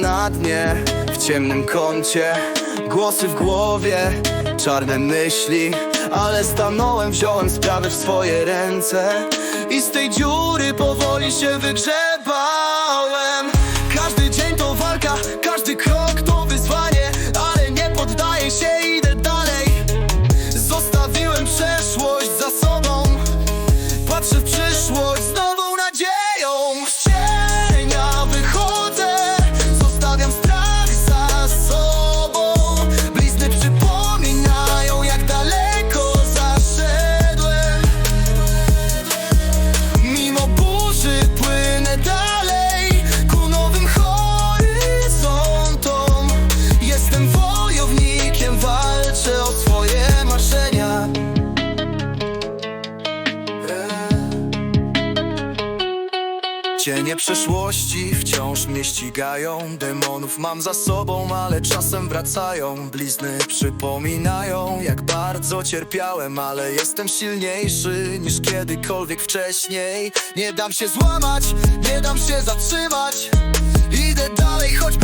na dnie W ciemnym kącie. Głosy w głowie Czarne myśli Ale stanąłem, wziąłem sprawy w swoje ręce. I z tej dziury powoli się wygrzebałem Cienie przeszłości wciąż mnie ścigają. Demonów mam za sobą, ale czasem wracają. Blizny przypominają, jak bardzo cierpiałem Ale jestem silniejszy niż kiedykolwiek wcześniej. Nie dam się złamać, nie dam się zatrzymać. Idę dalej, choćby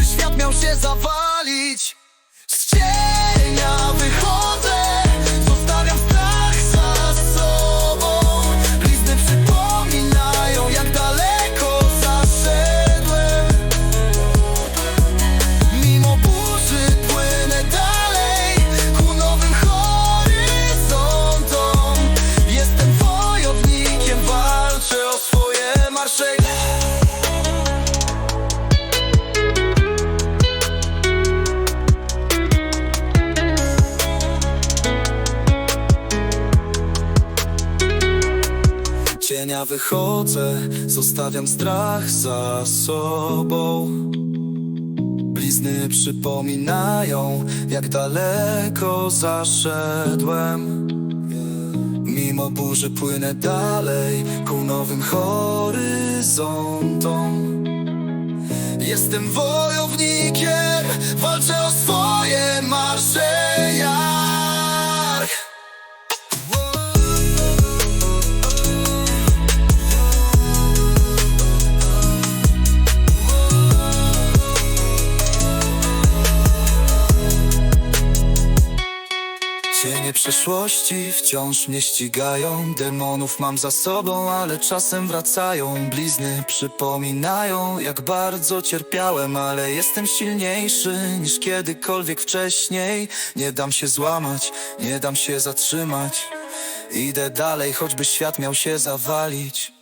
cienia wychodzę, zostawiam strach za sobą. Blizny przypominają, jak daleko zaszedłem. Mimo burzy płynę dalej ku nowym horyzontom. Jestem wojownikiem, walczę o swoje Cienie przeszłości wciąż mnie ścigają. Demonów mam za sobą, ale czasem wracają. Blizny przypominają, jak bardzo cierpiałem Ale jestem silniejszy niż kiedykolwiek wcześniej. Nie dam się złamać, nie dam się zatrzymać. Idę dalej, choćby świat miał się zawalić